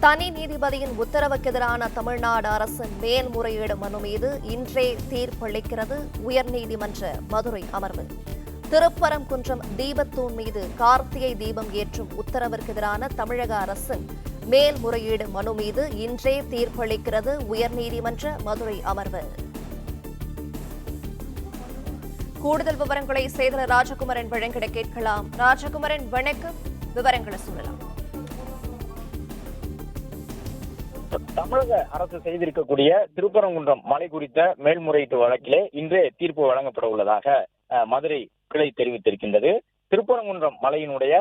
தனி நீதிபதியின் உத்தரவுக்கு எதிரான தமிழ்நாடு அரசின் மேல்முறையீடு மனு மீது இன்றே தீர்ப்பளிக்கிறது உயர்நீதிமன்ற மதுரை அமர்வு. திருப்பரங்குன்றம் தீபத்தூண் மீது கார்த்திகை தீபம் ஏற்றும் உத்தரவிற்கு எதிரான தமிழக அரசின் மேல்முறையீடு மனு மீது இன்றே தீர்ப்பளிக்கிறது உயர்நீதிமன்ற மதுரை அமர்வு. கூடுதல் விவரங்களை செய்தர் ராஜகுமரன் வழங்கிட கேட்கலாம். ராஜகுமரன் வணக்கம். விவரங்களை சொல்லலாம். தமிழக அரசு செய்திருக்கக்கூடிய திருப்பரங்குன்றம் மலை குறித்த மேல்முறையீட்டு வழக்கிலே இன்றே தீர்ப்பு வழங்கப்பட உள்ளதாக மதுரை கிளை தெரிவித்திருக்கின்றது. திருப்பரங்குன்றம் மலையினுடைய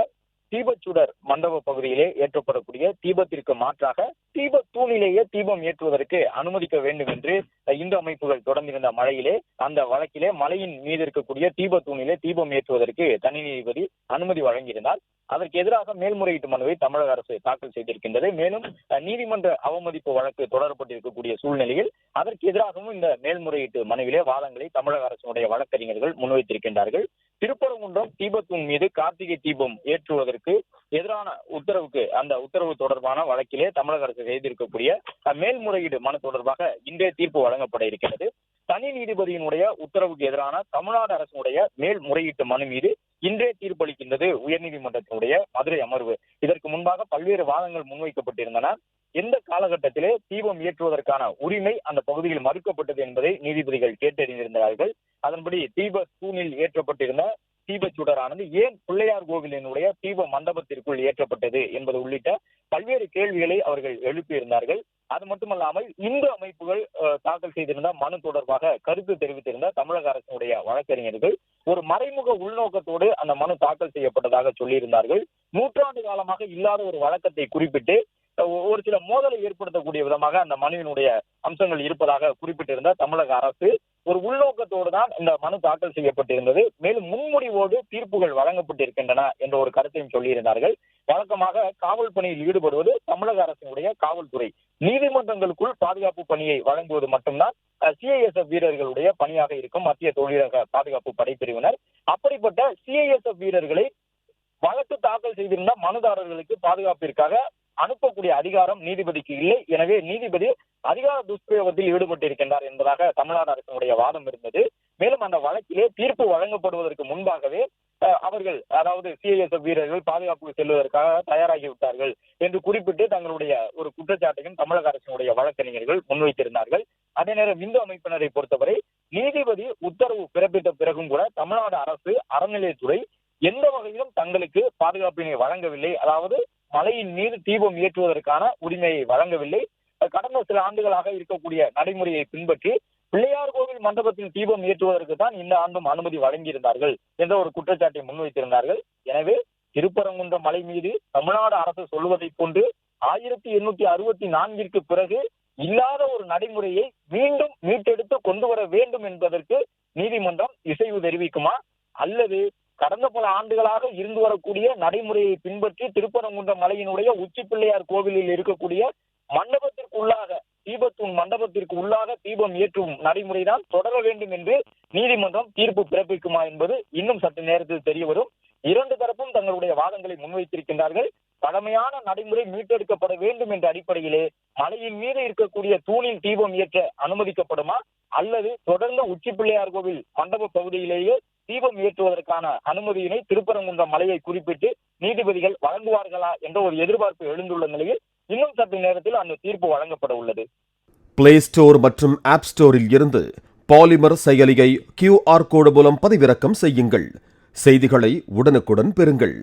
தீபச்சுடர் மண்டப பகுதியிலே ஏற்றப்படக்கூடிய தீபத்திற்கு மாற்றாக தீப தூணிலேயே தீபம் ஏற்றுவதற்கு அனுமதிக்க வேண்டும் என்று இந்து அமைப்புகள் தொடர்ந்திருந்த மழையிலே அந்த வழக்கிலே மலையின் மீது இருக்கக்கூடிய தீப தூணிலே தீபம் ஏற்றுவதற்கு தனி நீதிபதி அனுமதி வழங்கியிருந்தார். அதற்கு எதிராக மேல்முறையீட்டு மனுவை தமிழக அரசு தாக்கல் செய்திருக்கின்றது. மேலும் நீதிமன்ற அவமதிப்பு வழக்கு தொடரப்பட்டிருக்கக்கூடிய சூழ்நிலையில் அதற்கு எதிராகவும் இந்த மேல்முறையீட்டு மனுவிலே வாதங்களை தமிழக அரசுடைய வழக்கறிஞர்கள் முன்வைத்திருக்கின்றார்கள். திருப்பரங்குன்றம் தீபத்தின் மீது கார்த்திகை தீபம் ஏற்றுவதற்கு எதிரான உத்தரவுக்கு அந்த உத்தரவு தொடர்பான வழக்கிலே தமிழக அரசு செய்திருக்கக்கூடிய மேல்முறையீடு மனு தொடர்பாக இன்றைய தீர்ப்பு வழங்கப்பட இருக்கிறது தனி நீதிபதியினுடைய உத்தரவுக்கு எதிரான தமிழ்நாடு அரசுடைய மேல்முறையீட்டு மனு மீது இன்றே தீர்ப்பளிக்கின்றது உயர்நீதிமன்றத்தினுடைய மதுரை அமர்வு. இதற்கு முன்பாக பல்வேறு வாதங்கள் முன்வைக்கப்பட்டிருந்தன. எந்த காலகட்டத்திலே தீபம் ஏற்றுவதற்கான உரிமை அந்த பகுதியில் மறுக்கப்பட்டது என்பதை நீதிபதிகள் கேட்டறிந்திருந்தார்கள். அதன்படி தீப தூணில் ஏற்றப்பட்டிருந்த தீபச்சுடரானது ஏன் பிள்ளையார் கோவிலினுடைய தீப மண்டபத்திற்குள் ஏற்றப்பட்டது என்பது உள்ளிட்ட பல்வேறு கேள்விகளை அவர்கள் எழுப்பியிருந்தார்கள். அது மட்டுமல்லாமல் இந்து அமைப்புகள் அஹ், தாக்கல் செய்திருந்த மனு தொடர்பாக கருத்து தெரிவித்திருந்த தமிழக அரசினுடைய வழக்கறிஞர்கள் ஒரு மறைமுக உள்நோக்கத்தோடு அந்த மனு தாக்கல் செய்யப்பட்டதாக சொல்லியிருந்தார்கள். நூற்றாண்டு காலமாக இல்லாத ஒரு வழக்கத்தை குறிப்பிட்டு ஒரு சில மோதலை ஏற்படுத்தக்கூடிய விதமாக அந்த மனுவினுடைய அம்சங்கள் இருப்பதாக குறிப்பிட்டிருந்த தமிழக அரசு. ஒரு உள்நோக்கத்தோடு தான் இந்த மனு தாக்கல் செய்யப்பட்டிருந்தது. மேலும் முன்முடிவோடு தீர்ப்புகள் வழங்கப்பட்டிருக்கின்றன என்ற ஒரு கருத்தையும் சொல்லியிருந்தார்கள். வழக்கமாக காவல் பணியில் ஈடுபடுவது தமிழக அரசினுடைய காவல்துறை. நீதிமன்றங்களுக்குள் பாதுகாப்பு பணியை வழங்குவது மட்டும்தான் சிஐஎஸ்எஃப் வீரர்களுடைய பணியாக இருக்கும் மத்திய தொழிலக பாதுகாப்பு படைப்பிரிவினர். அப்படிப்பட்ட சிஐஎஸ்எஃப் வீரர்களை வழக்கு தாக்கல் செய்திருந்த மனுதாரர்களுக்கு பாதுகாப்பிற்காக அனுப்பக்கூடிய அதிகாரம் நீதிபதிக்கு இல்லை. எனவே நீதிபதி அதிகார துஷ்பிரயோகத்தில் ஈடுபட்டிருக்கின்றார் என்பதாக தமிழ்நாடு அரசினுடைய வாதம் இருந்தது. மேலும் அந்த வழக்கிலே தீர்ப்பு வழங்கப்படுவதற்கு முன்பாகவே அவர்கள் அதாவது சிஐஎஸ்எஃப் வீரர்கள் பாதுகாப்புக்கு செல்வதற்காக தயாராகி விட்டார்கள் என்று குறிப்பிட்டு தங்களுடைய ஒரு குற்றச்சாட்டையும் தமிழக அரசினுடைய வழக்கறிஞர்கள் முன்வைத்திருந்தார்கள். அதே நேரம் இந்து அமைப்பினரை பொறுத்தவரை நீதிபதி உத்தரவு பிறப்பித்த பிறகும் கூட தமிழ்நாடு அரசு அறநிலையத்துறை எந்த வகையிலும் தங்களுக்கு பாதுகாப்பினை வழங்கவில்லை. அதாவது மலையின் மீது தீபம் ஏற்றுவதற்கான உரிமையை வழங்கவில்லை. கடந்த சில ஆண்டுகளாக இருக்கக்கூடிய நடைமுறையை பின்பற்றி பிள்ளையார் கோவில் மண்டபத்தில் தீபம் ஏற்றுவதற்கு தான் இந்த ஆண்டும் அனுமதி வழங்கியிருந்தார்கள் என்ற ஒரு குற்றச்சாட்டை முன்வைத்திருந்தார்கள் எனவே திருப்பரங்குன்ற மலை மீது தமிழ்நாடு அரசு சொல்வதைப் போன்று ஆயிரத்தி எண்ணூத்தி அறுபத்தி நான்கிற்கு பிறகு இல்லாத ஒரு நடைமுறையை மீண்டும் மீட்டெடுத்து கொண்டு வர வேண்டும் என்பதற்கு நீதிமன்றம் இசைவு தெரிவிக்குமா? அல்லது கடந்த பல ஆண்டுகளாக இருந்து வரக்கூடிய நடைமுறையை பின்பற்றி திருப்பரங்குன்றம் மலையினுடைய உச்சி பிள்ளையார் கோவிலில் இருக்கக்கூடிய மண்டபத்திற்கு உள்ளாக தீபத்தூண் மண்டபத்திற்கு உள்ளாக தீபம் ஏற்றும் நடைமுறைதான் தொடர வேண்டும் என்று நீதிமன்றம் தீர்ப்பு பிறப்பிக்குமா என்பது இன்னும் சற்று நேரத்தில் தெரிய வரும் இரண்டு தரப்பும் தங்களுடைய வாதங்களை முன்வைத்திருக்கின்றார்கள். பழமையான நடைமுறை மீட்டெடுக்கப்பட வேண்டும் என்ற அடிப்படையிலே மலையின் மீது இருக்கக்கூடிய தூணில் தீபம் ஏற்ற அனுமதிக்கப்படுமா? அல்லது தொடர்ந்து உச்சி பிள்ளையார் கோவில் மண்டப பகுதியிலேயே தீபம் ஏற்றுவதற்கான அனுமதியினை திருப்பரங்குன்றம் மலையை குறிப்பிட்டு நீதிபதிகள் வழங்குவார்களா என்ற ஒரு எதிர்பார்ப்பு எழுந்துள்ள நிலையில் இன்னும் சற்று நேரத்தில் அந்த தீர்ப்பு வழங்கப்பட உள்ளது. பிளே ஸ்டோர் மற்றும் ஆப் ஸ்டோரில் இருந்து பாலிமர் செயலியை கியூஆர் கோடு மூலம் பதிவிறக்கம் செய்யுங்கள். செய்திகளை உடனுக்குடன் பெறுங்கள்.